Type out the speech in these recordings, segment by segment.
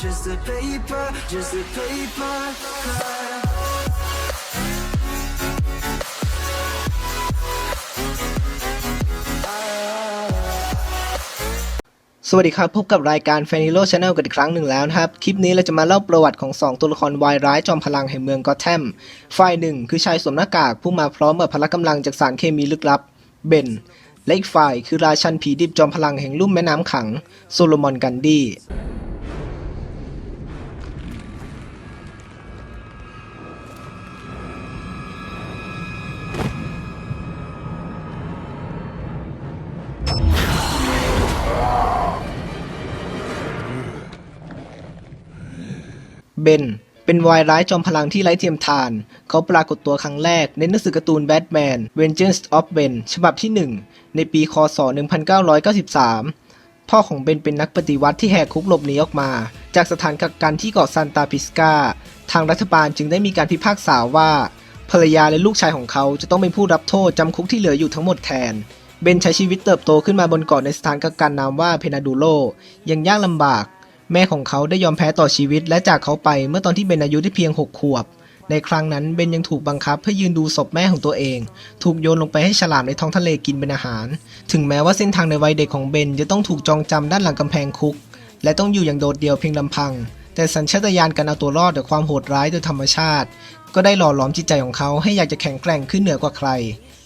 just a paper, just a paper cut. สวัสดีครับ พบกับรายการ f a n i l o Channel กันอีกครั้งหนึ่งแล้วนะครับ คลิปนี้เราจะมาเล่าประวัติของ 2 ตัวละครวายร้ายจอมพลังแห่งเมืองกอตแทมฝ่ายหนึ่งคือชายสวมหน้ากากผู้มาพร้อมกับพละกำลังจากสารเคมีลึกลับ เบนและอีกฝ่ายคือราชันผีดิบจอมพลังแห่งลุ่มแม่น้ำขัง โซโลมอนกันดี เบน เป็นวายร้ายจอมพลังที่ไร้เทียมทาน เขาปรากฏตัวครั้งแรกในหนังสือการ์ตูนแบทแมน Vengeance of Ben ฉบับที่ 1 ในปีคศ 1993 พ่อของเบนเป็นนักปฏิวัติที่แหกคุกหลบหนีออกมา จากสถานกักกันที่เกาะซานตาพิสกา ทางรัฐบาลจึงได้มีการพิพากษาว่า ภรรยาและลูกชายของเขาจะต้องเป็นผู้รับโทษจำคุกที่เหลืออยู่ทั้งหมดแทนเบนใช้ชีวิตเติบโตขึ้นมาบนเกาะในสถานกักกันนามว่าเพนาดูโลยังยากลำบาก แม่ของเขาได้ยอมแพ้ต่อชีวิตและจากเขาไปเมื่อตอนที่เบนอายุได้เพียง 6 ขวบ ในครั้งนั้นเบนยังถูกบังคับให้ยืนดูศพแม่ของตัวเอง ถูกโยนลงไปให้ฉลามในท้องทะเลกินเป็นอาหาร ถึงแม้ว่าเส้นทางในวัยเด็กของเบนจะต้องถูกจองจำด้านหลังกำแพงคุก และต้องอยู่อย่างโดดเดี่ยวเพียงลำพัง แต่สัญชาตญาณการเอาตัวรอดจากความโหดร้ายโดยธรรมชาติ ก็ได้หล่อหลอมจิตใจของเขาให้อยากจะแข็งแกร่งขึ้นเหนือกว่าใคร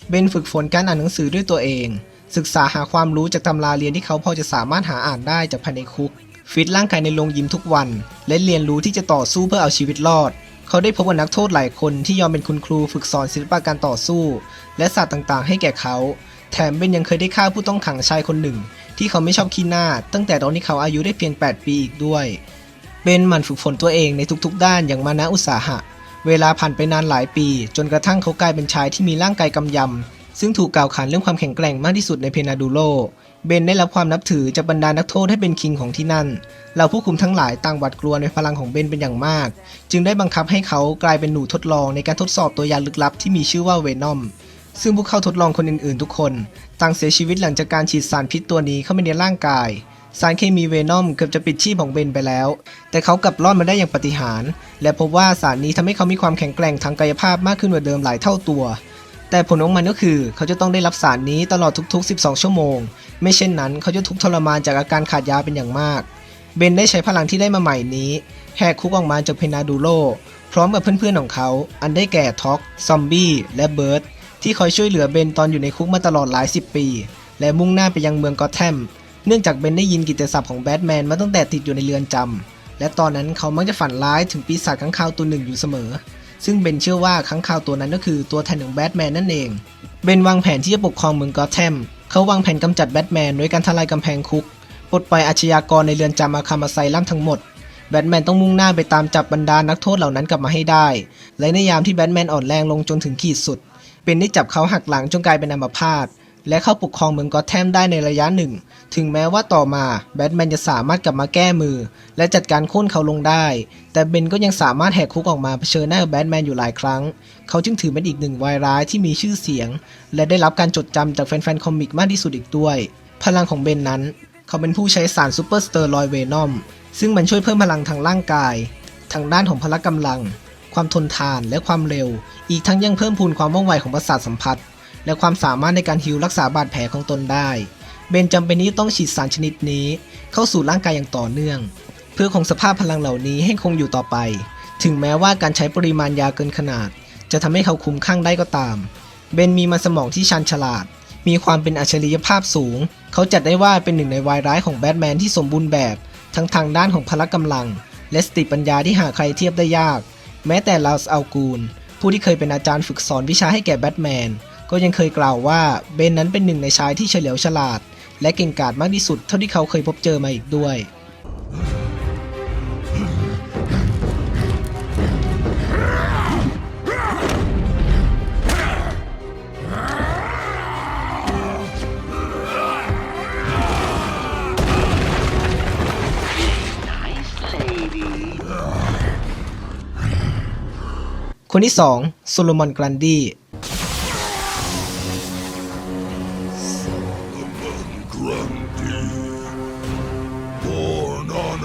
เบนฝึกฝนการอ่านหนังสือด้วยตัวเอง ศึกษาหาความรู้จากตำราเรียนที่เขาพอจะสามารถหาอ่านได้จากภายในคุก ฟิตร่างกายในโรงยิมทุกวัน และเรียนรู้ที่จะต่อสู้เพื่อเอาชีวิตรอด เขาได้พบกับนักโทษหลายคนที่ยอมเป็นคุณครูฝึกสอนศิลปะการต่อสู้ และศาสตร์ต่างๆ ให้แก่เขา แถมเบนยังเคยได้ฆ่าผู้ต้องขังชายคนหนึ่ง ที่เขาไม่ชอบขี้หน้า ตั้งแต่ตอนที่เขาอายุได้เพียง 8 ปีอีกด้วยเบนหมั่นฝึกฝนตัวเองในทุกๆ ด้านอย่างมานะอุตสาหะ เวลาผ่านไปนานหลายปี จนกระทั่งเขากลายเป็นชายที่มีร่างกายกำยำซึ่งถูกกล่าวขานเรื่องความแข็งแกร่งมากที่สุดในเพนาดูโล เบนได้รับความนับถือจากบรรดานักโทษให้เป็นคิงของที่นั่นเหล่าผู้คุมทั้งหลายต่างหวาดกลัวในพลังของเบนเป็นอย่างมาก จึงได้บังคับให้เขากลายเป็นหนูทดลองในการทดสอบตัวยาลึกลับที่มีชื่อว่าเวนอม ซึ่งผู้เข้าทดลองคนอื่นๆ ทุกคน ต่างเสียชีวิตหลังจากการฉีดสารพิษตัวนี้เข้าไปในร่างกาย สารเคมีเวนอมเกือบจะปิดชีพของเบนไปแล้ว แต่เขากลับรอดมาได้อย่างปาฏิหาริย์และพบว่าสารนี้ทำให้เขามีความแข็งแกร่งทางกายภาพมากขึ้นกว่าเดิมหลายเท่าตัว แต่ผลของมันก็คือเขาจะต้องได้รับสารนี้ตลอดทุกๆ 12 ชั่วโมง ไม่เช่นนั้นเขาจะทุกข์ทรมานจากอาการขาดยาเป็นอย่างมาก เบนได้ใช้พลังที่ได้มาใหม่นี้แหกคุกออกมาจากเพนาดูโลพร้อมกับเพื่อนๆของเขา อันได้แก่ท็อก ซอมบี้ และเบิร์ดที่คอยช่วยเหลือเบนตอนอยู่ในคุกมาตลอดหลายสิบปี และมุ่งหน้าไปยังเมืองกอตแทม เนื่องจากเบนได้ยินกิตติศัพท์ของแบทแมนมาตั้งแต่ติดอยู่ในเรือนจำและตอนนั้นเขามักจะฝันร้ายถึงปีศาจข้างคาวตัวหนึ่งอยู่เสมอ ซึ่งเบนเชื่อว่าค้างคาวตัวนั้นก็คือตัวแทนของแบทแมนนั่นเอง เบนวางแผนที่จะปกครองเมืองกอตแทม เขาวางแผนกำจัดแบทแมนโดยการทลายกำแพงคุก ปลดปล่อยอาชญากรในเรือนจำอาคามาไซลัมทั้งหมด แบทแมนต้องมุ่งหน้าไปตามจับบรรดานักโทษเหล่านั้นกลับมาให้ได้ และในยามที่แบทแมนอ่อนแรงลงจนถึงขีดสุดเป็นได้จับเขาหักหลังจนกลายเป็นอัมพาต และเข้าปกครองเมืองกอตแทมได้ในระยะหนึ่ง ถึงแม้ว่าต่อมาแบทแมนจะสามารถกลับมาแก้มือ และจัดการโค่นเขาลงได้ แต่เบนก็ยังสามารถแหกคุกออกมาเผชิญหน้ากับแบทแมนอยู่หลายครั้ง เขาจึงถือเป็นอีกหนึ่งวายร้ายที่มีชื่อเสียง และได้รับการจดจำจากแฟนๆคอมิกมากที่สุดอีกด้วย พลังของเบนนั้น เขาเป็นผู้ใช้สารซูเปอร์สเตอรอยเวนอมซึ่งมันช่วยเพิ่มพลังทางร่างกาย ทางด้านของพละกำลัง ความทนทานและความเร็ว อีกทั้งยังเพิ่มพูนความว่องไวของประสาทสัมผัส และความสามารถในการฮิวรักษาบาดแผลของตนได้ เบนจำเป็นที่ต้องฉีดสารชนิดนี้เข้าสู่ร่างกายอย่างต่อเนื่อง เพื่อคงสภาพพลังเหล่านี้ให้คงอยู่ต่อไป ถึงแม้ว่าการใช้ปริมาณยาเกินขนาด จะทำให้เขาคุ้มข้างได้ก็ตาม เบนมีมันสมองที่ชันฉลาด มีความเป็นอัจฉริยภาพสูง เขาจัดได้ว่าเป็นหนึ่งในวายร้ายของแบทแมนที่สมบูรณ์แบบ ทั้งทางด้านของพละกำลัง และสติปัญญาที่หาใครเทียบได้ยาก แม้แต่ลาสอัลกูนผู้ที่เคยเป็นอาจารย์ฝึกสอนวิชาให้แก่แบทแมน ก็ยังเคยกล่าวว่าเบนนั้นเป็นหนึ่งในชายที่เฉลียวฉลาด และเก่งกาจมากที่สุดเท่าที่เขาเคยพบเจอมาอีกด้วยคนที่ 2 โซโลมอน กรันดี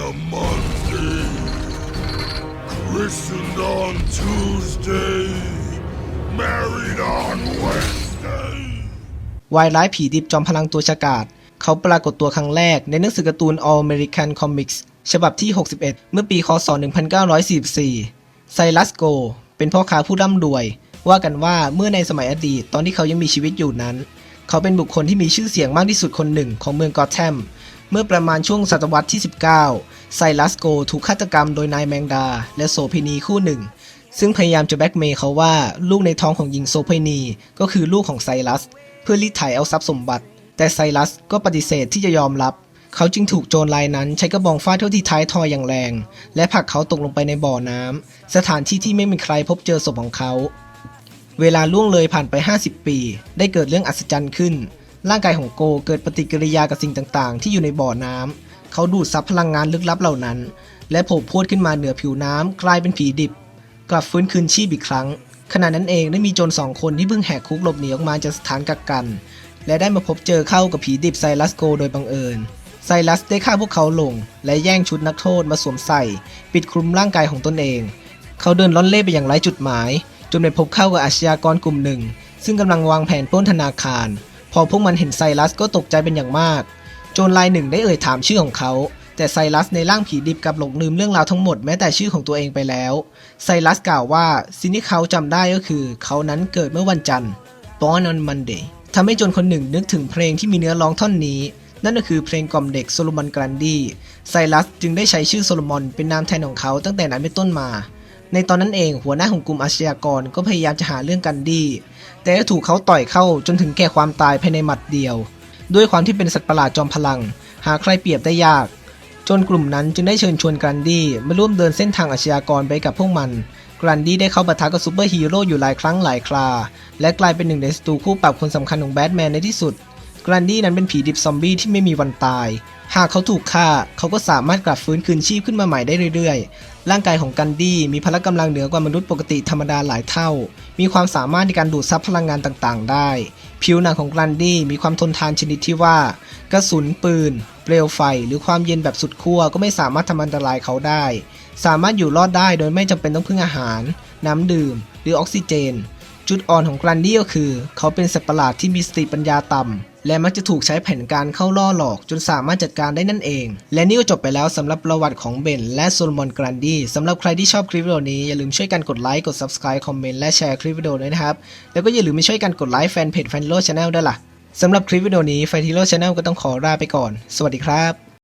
Grundy. Born on a Monday. Christened on Tuesday, married on Wednesday. วายร้ายผีดิบจอมพลังตัวฉกาจเขาปรากฏตัวครั้งแรกในหนังสือการ์ตูน All American Comics ฉบับที่ 61 เมื่อปี คศ 1944 ไซรัสโก เป็นพ่อค้าผู้ร่ำรวย ว่ากันว่าเมื่อในสมัยอดีตตอนที่เขายังมีชีวิตอยู่นั้น เขาเป็นบุคคลที่มีชื่อเสียงมากที่สุดคนหนึ่งของเมืองกอตแทม เมื่อประมาณช่วงศตวรรษที่ 19 ไซรัสโกถูกฆาตกรรมโดยนายแมงดา และโสเภณีคู่หนึ่ง ซึ่งพยายามจะแบ็กเมย์เขาว่าลูกในท้องของหญิงโสเภณีก็คือลูกของไซรัส เพื่อรีดไถเอาทรัพย์สมบัติ แต่ไซรัสก็ปฏิเสธที่จะยอมรับ เขาจึงถูกโจรรายนั้นใช้กระบองฟาดเข้าที่ท้ายทอยอย่างแรง และผลักเขาตกลงไปในบ่อน้ำสถานที่ที่ไม่มีใครพบเจอศพของเขา เวลาล่วงเลยผ่านไป 50 ปี ได้เกิดเรื่องอัศจรรย์ขึ้น ร่างกายของโกเกิดปฏิกิริยากับสิ่งต่างๆ ที่อยู่ในบ่อน้ำ เขาดูดซับพลังงานลึกลับเหล่านั้น และโผล่พรวดขึ้นมาเหนือผิวน้ำกลายเป็นผีดิบ กลับฟื้นคืนชีพอีกครั้ง ขณะนั้นเองได้มีโจรสองคนที่เพิ่งแหกคุกหลบหนีออกมาจากสถานกักกัน และได้มาพบเจอเข้ากับผีดิบไซรัสโกโดยบังเอิญไซรัสได้ฆ่าพวกเขาลง และแย่งชุดนักโทษมาสวมใส่ ปิดคลุมร่างกายของตนเอง เขาเดินล่อนเล่ไปอย่างไร้จุดหมาย จนไปพบเข้ากับอาชญากรกลุ่มหนึ่ง ซึ่งกำลังวางแผนปล้นธนาคาร พอพวกมันเห็นไซรัสก็ตกใจเป็นอย่างมาก จรรายหนึ่งได้เอ่ยถามชื่อของเขา แต่ไซรัสในร่างผีดิบกับหลงลืมเรื่องราวทั้งหมดแม้แต่ชื่อของตัวเองไปแล้ว ไซรัสกล่าวว่าสิ่งที่เขาจำได้ก็คือเขานั้นเกิดเมื่อวันจันทร์ Born on Monday ทำให้จรคนหนึ่งนึกถึงเพลงที่มีเนื้อร้องท่อนนี้ นั่นก็คือเพลงกล่อมเด็กโซโลมอนกรันดีไซรัสจึงได้ใช้ชื่อโซโลมอนเป็นนามแทนของเขาตั้งแต่นั้นเป็นต้นมา ในตอนนั้นเองหัวหน้าของกลุ่มอาชญากรก็พยายามจะหาเรื่องกันดี แต่ก็ถูกเขาต่อยเข้าจนถึงแก่ความตายภายในหมัดเดียว ด้วยความที่เป็นสัตว์ประหลาดจอมพลัง หาใครเปรียบได้ยาก จนกลุ่มนั้นจึงได้เชิญชวนกรันดี้มาร่วมเดินเส้นทางอาชญากรไปกับพวกมัน กรันดี้ได้เข้าปะทะกับซูเปอร์ฮีโร่อยู่หลายครั้งหลายครา และกลายเป็นหนึ่งในศัตรูคู่ปรับคนสำคัญของแบทแมนในที่สุด กรันดี้นั้นเป็นผีดิบซอมบี้ที่ไม่มีวันตาย หากเขาถูกฆ่าเขาก็สามารถกลับฟื้นคืนชีพขึ้นมาใหม่ได้เรื่อยๆ ร่างกายของกันดี้มีพละกำลังเหนือกว่ามนุษย์ปกติธรรมดาหลายเท่า มีความสามารถในการดูดซับพลังงานต่างๆ ได้ ผิวหนังของกรันดี้มีความทนทานชนิดที่ว่า กระสุนปืน เปลวไฟ หรือความเย็นแบบสุดขั้วก็ไม่สามารถทำอันตรายเขาได้ สามารถอยู่รอดได้โดยไม่จำเป็นต้องพึ่งอาหาร น้ำดื่ม หรือออกซิเจน จุดอ่อนของกรันดี้ก็คือ เขาเป็นสัตว์ประหลาดที่มีสติปัญญาต่ำ และมักจะถูกใช้แผนการเข้าล่อหลอก จนสามารถจัดการได้นั่นเอง และนี่ก็จบไปแล้วสำหรับประวัติของเบนและโซโลมอนกรันดี้สำหรับใครที่ชอบคลิปวิดีโอนี้ อย่าลืมช่วยกันกดไลค์กด subscribe คอมเมนต์และแชร์คลิปวิดีโอด้วยนะครับ แล้วก็อย่าลืมไปช่วยกันกดไลค์แฟนเพจแฟนโลชแนลได้วยล่ะสำหรับคลิปวิดีโอนี้แฟนทีโลชแนลก็ต้องขอลาไปก่อน สวัสดีครับ